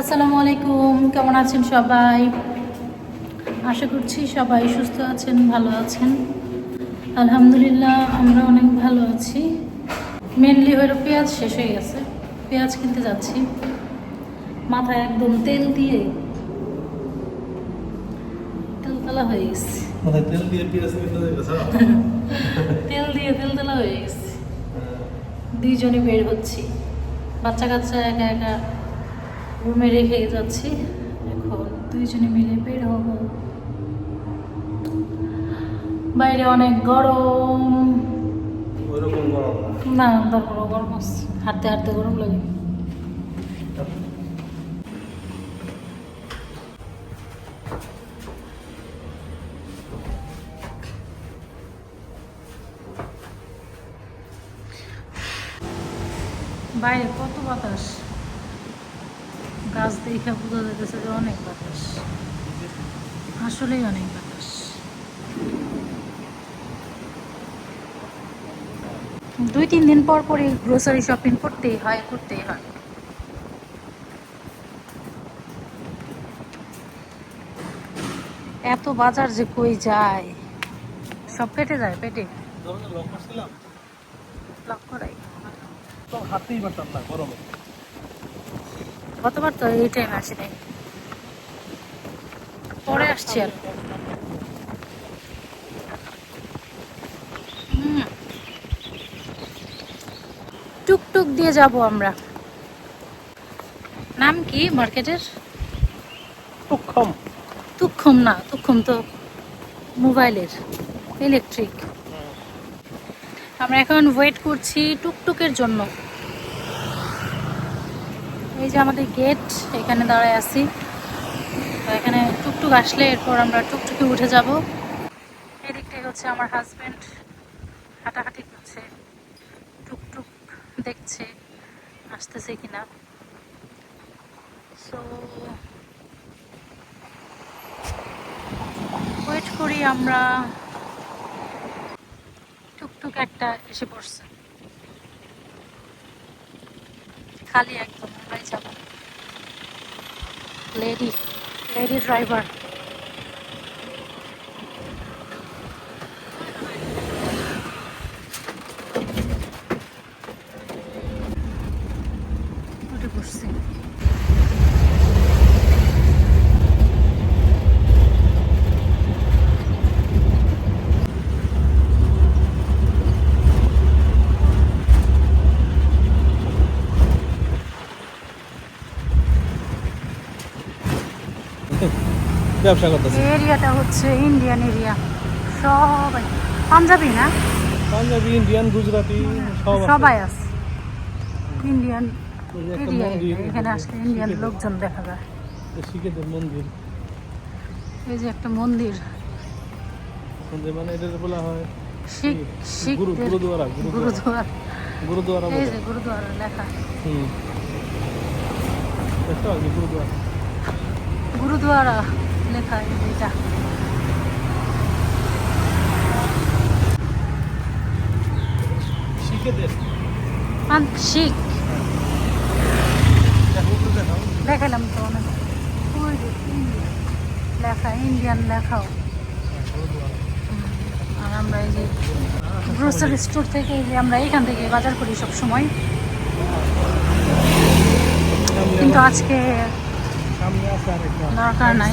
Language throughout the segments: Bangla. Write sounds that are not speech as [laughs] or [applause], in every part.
আসসালামু আলাইকুম কেমন আছেন সবাই? আশা করছি সবাই সুস্থ আছেন ভালো আছেন। আলহামদুলিল্লাহ আমরা অনেক ভালো আছি। মেনলি হলো পেঁয়াজ শেষ হয়ে গেছে। পেঁয়াজ কিনতে যাচ্ছি। মাথায় একদম তেল দিয়ে তেল তেলতলা হয়ে গেছে। তেল দিয়ে পেঁয়াজ [laughs] তেল দিয়ে তেলতলা হয়ে গেছে। দুইজনে বের হচ্ছি। বাচ্চা কাচ্চা একা একা রুমে রেখে যাচ্ছি। এখন দুইজনে মিলে বের হব। বাইরে অনেক গরম। না? তারপর গরম হাঁটতে হাঁটতে গরম লাগে। বাইরে কত বাতাস? গাছ দেখে বোঝা যাইতেছে যে অনেক বাতাস। আসলেই অনেক বাতাস। দুই তিন দিন পর পরই গ্রোসারি শপিং করতেই হয় করতেই হয়। এত বাজার যে কই যায়? সব কেটে যায় পেটে। লক করাই। তো হাঁটতেই পারতাম না গরমে। কতবার তো এই টাইম আসি নাই পরে আসছি আর টুকটুক দিয়ে যাব আমরা। নাম কি মার্কেটের? সক্ষম তুক্ষম না তুক্ষম তো মোবাইলের ইলেকট্রিক আমরা এখন ওয়েট করছি টুকটুকের জন্য। এই যে আমাদের গেট এখানে দাঁড়ায় আছি। এখানে টুকটুক আসলে এরপর আমরা টুকটুকে উঠে যাব। এদিকটাই হচ্ছে আমার হাজব্যান্ড হাঁটাহাঁটি করছে, টুকটুক দেখছে, আসতেছে কিনা। সো ওয়েট করি আমরা। টুকটুক একটা এসে পড়ছে। খালি একদম আমরাই যাব। লেডি লেডি ড্রাইভার উঠে পড়ছি ব্যবসা করতেছে? এরিয়াটা হচ্ছে ইন্ডিয়ান এরিয়া সবাই। পাঞ্জাবি না? পাঞ্জাবি ইন্ডিয়ান গুজরাটি সবাই আছে। ইন্ডিয়ান এরিয়া এখানে আসলে ইন্ডিয়ান লোকজন দেখা যায়। শিখেদের মন্দির। এই যে একটা মন্দির। মানে এটা বলা হয় শিখ গুরু- গুরুদুয়ারা, গুরুদুয়ারা। গুরুদুয়ারা। গুরুদুয়ারা এই যে গুরুদুয়ারা লেখা। হুম। গুরুদুয়ারা। গুরুদুয়ারা। লেখা যে এটা শিখ দেখালাম তো অনেক। লেখা ইন্ডিয়ান লেখাও। আর আমরা এই যে গ্রোসারি স্টোর থেকে যে আমরা এখান থেকে বাজার করি সব সময় কিন্তু আজকে আছে দরকার নাই।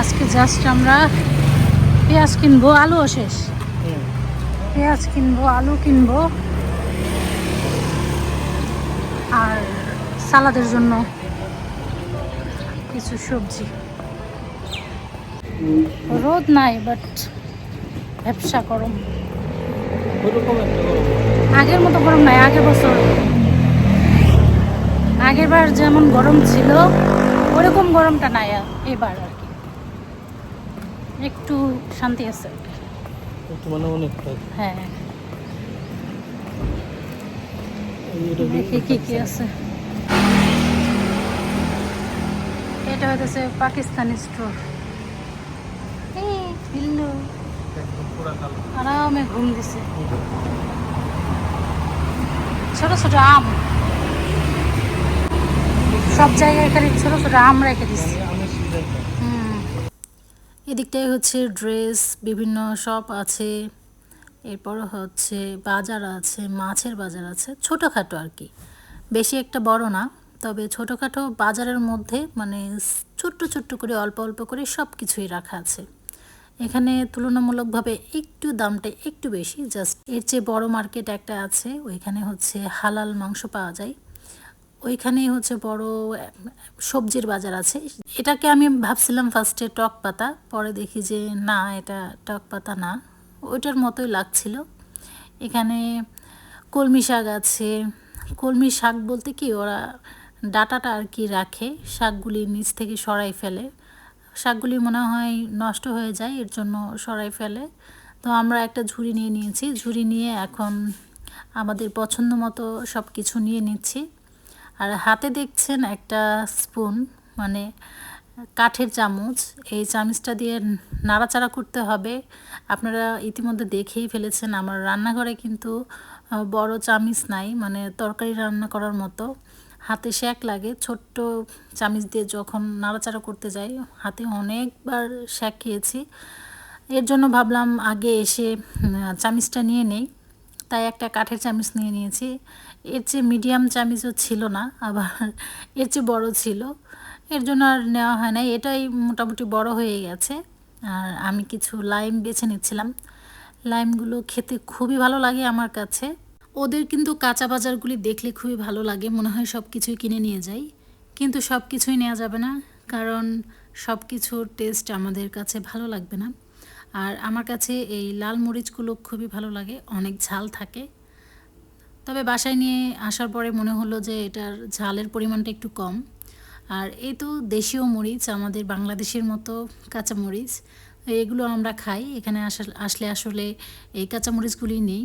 আজকে জাস্ট আমরা পেঁয়াজ কিনবো আলুও শেষ। পেঁয়াজ কিনবো আলু কিনবো। আর সালাদের জন্য কিছু সবজি। রোদ নাই বাট ব্যবসা গরম। আগের মতো গরম নাই আগের বছর। আগের বার যেমন গরম ছিল ওরকম গরমটা নাই এবার। একটু শান্তি আছে। মানে অনেকটা হ্যাঁ। এটা দেখি কি কি আছে। এটা হইতেছে পাকিস্তানি স্টোর। বিল্লু আরামে ঘুম দিছে। ছোট ছোট আম। সব জায়গায় খালি ছোট ছোট আম রেখে দিচ্ছি আমি আমি সিজাই খাই হুম। এদিকটায় হচ্ছে ড্রেস, বিভিন্ন শপ আছে এরপর হচ্ছে বাজার আছে, মাছের বাজার আছে, ছোটোখাটো আর কি। বেশি একটা বড় না, তবে ছোটোখাটো বাজারের মধ্যে মানে ছোট্ট ছোট্ট করে, অল্প অল্প করে সব কিছুই রাখা আছে। এখানে তুলনামূলকভাবে একটু দামটা একটু বেশি, জাস্ট এর চেয়ে বড় মার্কেট একটা আছে, ওইখানে হচ্ছে হালাল মাংস পাওয়া যায়। ওইখানে হচ্ছে বড়, সবজির বাজার আছে। এটাকে আমি ভাবছিলাম ফার্স্টে টক পাতা, পরে দেখি যে না, এটা টক পাতা না। ওইটার মতোই লাগছিল। এখানে কলমি শাক আছে। কলমি শাক বলতে কি, ওরা ডাটাটা আর কি রাখে, শাকগুলি নিচ থেকে সরাই ফেলে। শাকগুলি মনে হয় নষ্ট হয়ে যায়, এর জন্য সরাই ফেলে। তো আমরা একটা ঝুড়ি নিয়ে নিয়েছি। ঝুড়ি নিয়ে এখন আমাদের পছন্দ মতো সব কিছু নিয়ে নিচ্ছি। আর হাতে দেখছেন একটা স্পুন মানে কাঠের চামচ। এই চামচটা দিয়ে নাড়াচাড়া করতে হবে। আপনারা ইতিমধ্যে দেখেই ফেলেছেন, আমার রান্নাঘরে কিন্তু বড় চামচ নাই মানে তরকারি রান্না করার মতো। হাতে শ্যাক লাগে, ছোট্ট চামচ দিয়ে যখন নাড়াচাড়া করতে যাই, হাতে অনেকবার শ্যাক খেয়েছি। এর জন্য ভাবলাম আগে এসে চামচটা নিয়ে নেই। তাই একটা কাঠের চামচ নিয়ে নিয়েছি। এর চেয়ে মিডিয়াম চামচও ছিল না, আবার এর চেয়ে বড় ছিল। এর জন্য আর নেওয়া হয় না এটাই মোটামুটি বড় হয়ে গেছে। আর আমি কিছু লাইম বেছে নিচ্ছিলাম। লাইমগুলো খেতে খুবই ভালো লাগে আমার কাছে। ওদের কিন্তু কাঁচা বাজারগুলি দেখলে খুবই ভালো লাগে, মনে হয় সব কিছুই কিনে নিয়ে যাই। কিন্তু সব কিছুই নেওয়া যাবে না, কারণ সব কিছুর টেস্ট আমাদের কাছে ভালো লাগবে না। আর আমার কাছে এই লাল মরিচগুলো খুবই ভালো লাগে, অনেক ঝাল থাকে। তবে বাসায় নিয়ে আসার পরে মনে হলো যে এটার ঝালের পরিমাণটা একটু কম। আর এই তো দেশীয় মরিচ, আমাদের বাংলাদেশের মতো কাঁচা মরিচ, এগুলো আমরা খাই। এখানে আসলে আসলে এই কাঁচা মরিচগুলি নেই।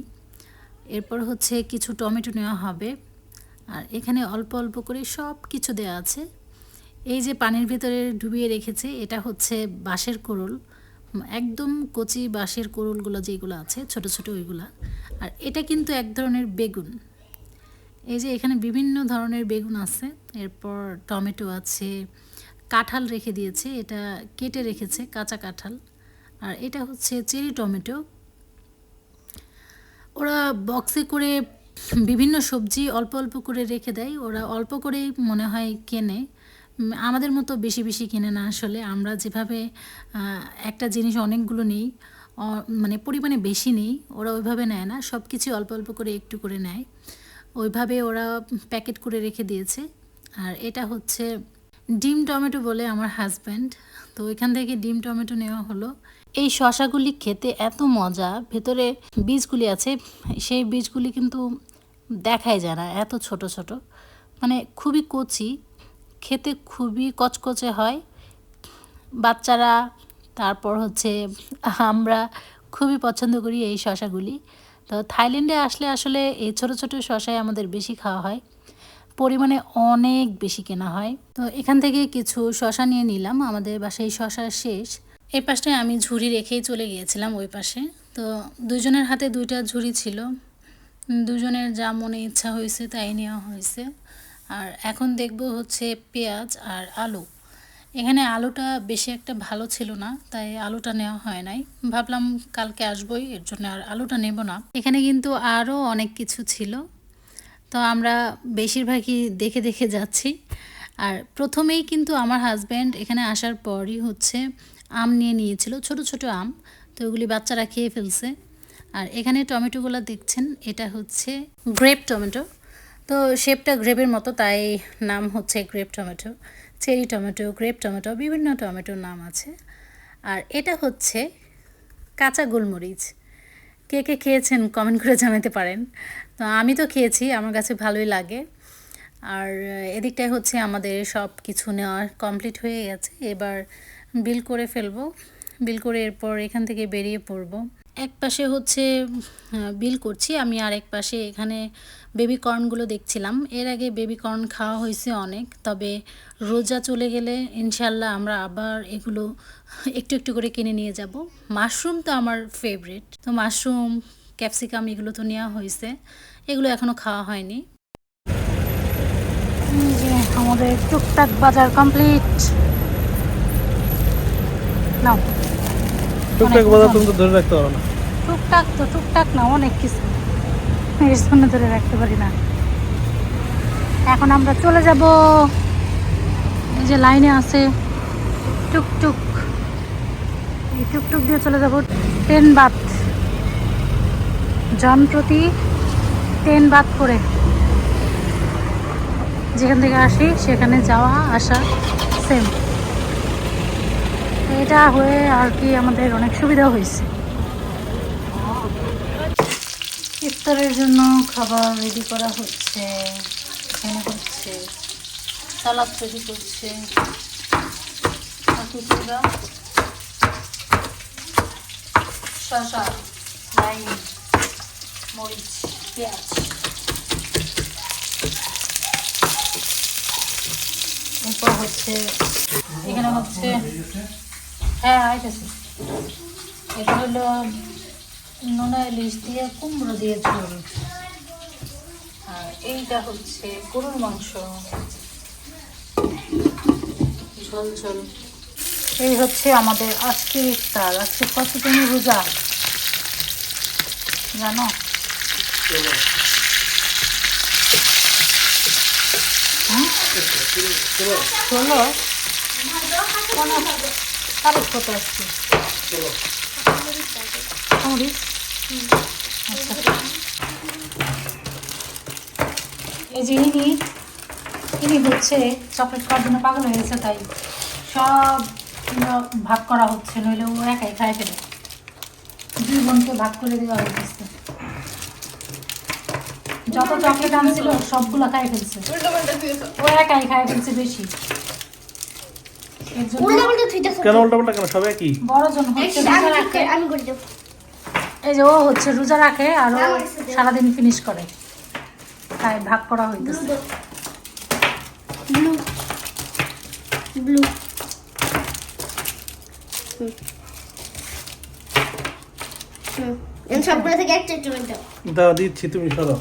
এরপর হচ্ছে কিছু টমেটো নেওয়া হবে। আর এখানে অল্প অল্প করে সব কিছু দেওয়া আছে। এই যে পানির ভিতরে ডুবিয়ে রেখেছে, এটা হচ্ছে বাঁশের কোরল একদম কচি বাঁশের কোরলগুলো যেগুলো আছে, ছোট ছোট ওইগুলা। আর এটা কিন্তু এক ধরনের বেগুন। এই যে এখানে বিভিন্ন ধরনের বেগুন আছে, এরপর টমেটো আছে, কাঁঠাল রেখে দিয়েছে, এটা কেটে রেখেছে, কাঁচা কাঁঠাল। আর এটা হচ্ছে চেরি টমেটো। ওরা বক্সে করে বিভিন্ন সবজি অল্প অল্প করে রেখে দেয়, ওরা অল্প করেই মনে হয় কেনে। আমাদের মতো বেশি বেশি কিনে না আসলে। আমরা যেভাবে একটা জিনিস অনেকগুলো নেই মানে পরিমাণে বেশি নেই, ওরা ওইভাবে নেয় না। সব কিছু অল্প অল্প করে একটু করে নেয়। ওইভাবে ওরা প্যাকেট করে রেখে দিয়েছে। আর এটা হচ্ছে ডিম টমেটো বলে আমার হাজব্যান্ড। তো এখান থেকে ডিম টমেটো নেওয়া হলো। এই শশাগুলি খেতে এত মজা, ভেতরে বীজগুলি আছে, সেই বীজগুলি কিন্তু দেখাই যায় না, এত ছোট ছোট। মানে খুবই কচি খেতে খুবই কচকচে হয়। বাচ্চারা, তারপর হচ্ছে আমরা খুবই পছন্দ করি এই শশাগুলি। তো থাইল্যান্ডে আসলে আসলে এই ছোট ছোট শশাই আমাদের বেশি খাওয়া হয়। পরিমাণে অনেক বেশি কেনা হয়। তো এখান থেকে কিছু শশা নিয়ে নিলাম, আমাদের বাসায় শশা শেষ। এই পাশটায় আমি ঝুড়ি রেখেই চলে গিয়েছিলাম ওই পাশে। তো দুজনের হাতে দুইটা ঝুড়ি ছিল। দুজনের যা মনে ইচ্ছা হয়েছে তাই নেওয়া হয়েছে। আর এখন দেখব হচ্ছে পেঁয়াজ আর আলু। এখানে আলুটা বেশি একটা ভালো ছিল না, তাই আলুটা নেওয়া হয় নাই। ভাবলাম কালকে আসবোই, এর জন্য আর আলুটা নেব না। এখানে কিন্তু আরও অনেক কিছু ছিল। তো আমরা বেশিরভাগই দেখে দেখে যাচ্ছি। আর প্রথমেই কিন্তু আমার হাজব্যান্ড এখানে আসার পরই হচ্ছে আম নিয়ে নিয়েছিল, ছোট ছোট আম। তো ওগুলি বাচ্চারা খেয়ে ফেলছে। আর এখানে টমেটোগুলো দেখছেন, এটা হচ্ছে গ্রেপ টমেটো তো শেপটা গ্রেপের মতো, তাই নাম হচ্ছে grape tomato, cherry tomato, grape tomato, বিভিন্ন টমেটোর নাম আছে। আর এটা হচ্ছে কাঁচা গোলমরিচ। কে কে খেয়েছেন কমেন্ট করে জানাতে পারেন। তো আমি তো খেয়েছি, আমার কাছে ভালোই লাগে। আর এদিকটায় হচ্ছে আমাদের সব কিছু নেওয়ার কমপ্লিট হয়ে গেছে। এবার বিল করে ফেলব। বিল করে এরপর এখান থেকে বেরিয়ে পড়ব। এক পাশে হচ্ছে বিল করছি। আমি আর এক পাশে এখানে বেবি কর্নগুলো দেখছিলাম। এর আগে বেবি কর্ন খাওয়া হয়েছে অনেক, তবে রোজা চলে গেলে ইনশাল্লাহ আমরা আবার এগুলো একটু একটু করে কিনে নিয়ে যাব। মাশরুম তো আমার ফেভারিট তো মাশরুম ক্যাপসিকাম এগুলো তো নেওয়া হয়েছে। এগুলো এখনও খাওয়া হয়নি। আমাদের টুকটাক বাজার কমপ্লিট নাও। টুকটাক বাজার তুমি তো ধরে রাখতে পারো না। টুকটাক তো টুকটাক না অনেক কিছু। এর জন্য ধরে রাখতে পারি না। এখন আমরা চলে যাব। এই যে লাইনে আছে টুকটুক। এই টুকটুক দিয়ে চলে যাব। টেন বাত। জন প্রতি টেন বাত করে। যেখান থেকে আসি সেখানে যাওয়া আসা সেম এটা হয়ে আর কি আমাদের অনেক সুবিধা হয়েছে। ইফতারের জন্য খাবার রেডি করা হচ্ছে, এখানে হচ্ছে সালাদ তৈরি করছে। বাকিগুলো শসা লাইন মরিচ, পেঁয়াজ। এরপর হচ্ছে, এখানে হচ্ছে হ্যাঁ আইতেছে। এটা হলো নোনা ইলিশ দিয়ে কুমড়ো দিয়ে ঝোল। আর এইটা হচ্ছে গরুর মাংস। ঝোল ঝোল। এই হচ্ছে আমাদের আজকের ইফতার। আজকে কতদিন রোজা? জানো? হ্যাঁ? ষোলো? কোনো তারিখ কত আচ্ছা। এই যে ইনি ইনি হচ্ছে চকলেট খাওয়ার জন্য পাগল হয়ে গেছে তাই সব ভাগ করা হচ্ছে নইলে ও একাই খাই ফেলে। দুই বোনকে ভাগ করে দেওয়া হয়েছে যত চকলেট আনছিল সবগুলো খাই ফেলছে। ও একাই খাই ফেলছে বেশি। উল্টা উল্টা থুইটা কেন উল্টা পাল্টা কেন? সব একই? বড় জন হচ্ছে রোজা রাখে। আমি করে দেবো। এই যে ও হচ্ছে রোজা রাখে আর ও সারাদিন ফিনিশ করে। তাই ভাগ করা হইতেছে। ব্লু ব্লু হুম। সবগুলো থেকে একটা একটু দাও। দাও দিচ্ছি তুমি সরো।